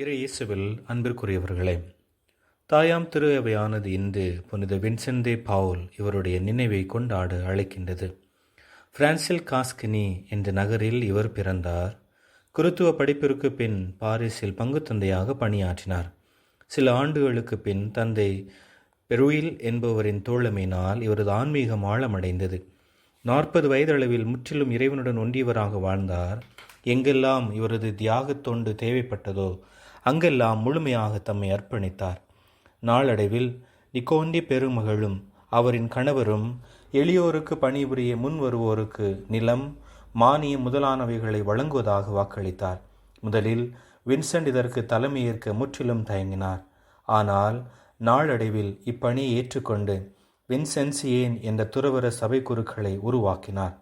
இறை இயேசுவில் அன்பிற்குரியவர்களே தாயாம் திருவையானது இன்று புனித வின்சென்தே பவுல் இவருடைய நினைவை கொண்டாட அழைக்கின்றது. பிரான்சில் காஸ்கினி என்ற நகரில் இவர் பிறந்தார். குருத்துவ படிப்பிற்கு பின் பாரிஸில் பங்கு தந்தையாக பணியாற்றினார். சில ஆண்டுகளுக்கு பின் தந்தை பெருயில் என்பவரின் தோழமையினால் இவரது ஆன்மீகம் ஆழமடைந்தது. நாற்பது வயதளவில் முற்றிலும் இறைவனுடன் ஒன்றியவராக வாழ்ந்தார். எங்கெல்லாம் இவரது தியாகத் தொண்டு தேவைப்பட்டதோ அங்கெல்லாம் முழுமையாக தம்மை அர்ப்பணித்தார். நாளடைவில் நிக்கோண்டி பெருமகளும் அவரின் கணவரும் எளியோருக்கு பணிபுரிய முன் வருவோருக்கு நிலம் மானியம் முதலானவைகளை வழங்குவதாக வாக்களித்தார். முதலில் வின்சென்ட் இதற்கு தலைமையேற்க முற்றிலும் தயங்கினார். ஆனால் நாளடைவில் இப்பணியை ஏற்றுக்கொண்டு வின்சென்சியேன் என்ற துறவர சபை குருக்களை உருவாக்கினார்.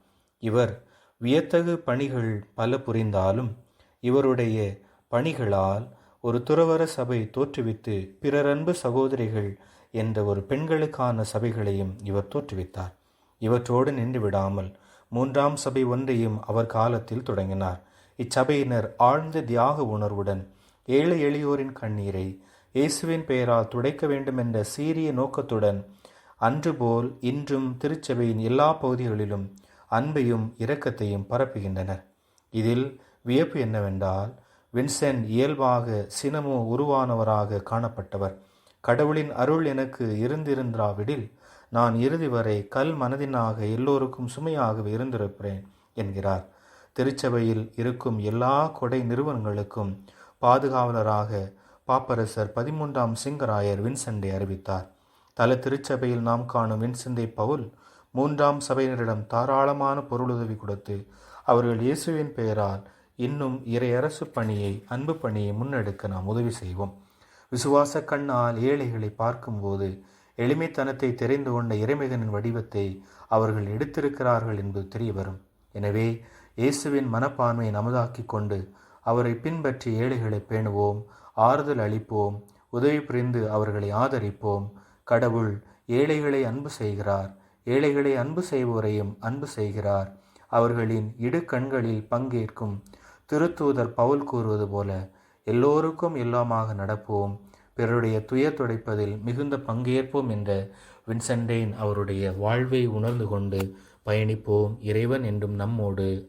இவர் வியத்தகு பணிகள் பல புரிந்தாலும் இவருடைய பணிகளால் ஒரு துறவர சபை தோற்றுவித்து பிறரன்பு சகோதரிகள் என்ற ஒரு பெண்களுக்கான சபைகளையும் இவர் தோற்றுவித்தார். இவற்றோடு நின்று விடாமல் மூன்றாம் சபை ஒன்றையும் அவர் காலத்தில் தொடங்கினார். இச்சபையினர் ஆழ்ந்த தியாக உணர்வுடன் ஏழை எளியோரின் கண்ணீரை இயேசுவின் பெயரால் துடைக்க வேண்டும் என்ற சீரிய நோக்கத்துடன் அன்று போல் இன்றும் திருச்சபையின் எல்லா பகுதிகளிலும் அன்பையும் இரக்கத்தையும் பரப்புகின்றனர். இதில் வியப்பு என்னவென்றால் வின்சென்ட் இயல்பாக சினமோ உருவானவராக காணப்பட்டவர். கடவுளின் அருள் எனக்கு இருந்திருந்தாவிடில் நான் இறுதி வரை கல் மனதினாக எல்லோருக்கும் சுமையாகவே இருந்திருப்பேன் என்கிறார். திருச்சபையில் இருக்கும் எல்லா கொடை நிறுவனங்களுக்கும் பாதுகாவலராக பாப்பரசர் பதிமூன்றாம் சிங்கராயர் வின்சென்டை அறிவித்தார். தல திருச்சபையில் நாம் காணும் வின்சென்டை பவுல் மூன்றாம் சபையினரிடம் தாராளமான பொருளுதவி கொடுத்து அவர்கள் இயேசுவின் பெயரால் இன்னும் இறையரசு பணியை அன்பு பணியை முன்னெடுக்க நாம் உதவி செய்வோம். விசுவாச கண்ணால் ஏழைகளை பார்க்கும்போது எளிமைத்தனத்தை தெரிந்து கொண்ட இறைமகனின் வடிவத்தை அவர்கள் எடுத்திருக்கிறார்கள் என்பது தெரிய வரும் எனவே இயேசுவின் மனப்பான்மையை நமதாக்கி கொண்டு அவரை பின்பற்றி ஏழைகளை பேணுவோம் ஆறுதல் அளிப்போம் உதவி புரிந்து அவர்களை ஆதரிப்போம். கடவுள் ஏழைகளை அன்பு செய்கிறார். ஏழைகளை அன்பு செய்வோரையும் அன்பு செய்கிறார். அவர்களின் இடு கண்களில் பங்கேற்கும் திருத்தூதர் பவுல் கூறுவது போல எல்லோருக்கும் எல்லாமாக நடப்போம். பிறருடைய துயர் துடைப்பதில் மிகுந்த பங்கேற்போம் என்ற வின்சென்டேன் அவருடைய வாழ்வை உணர்ந்து கொண்டு பயணிப்போம் இறைவன் என்றும் நம்மோடு.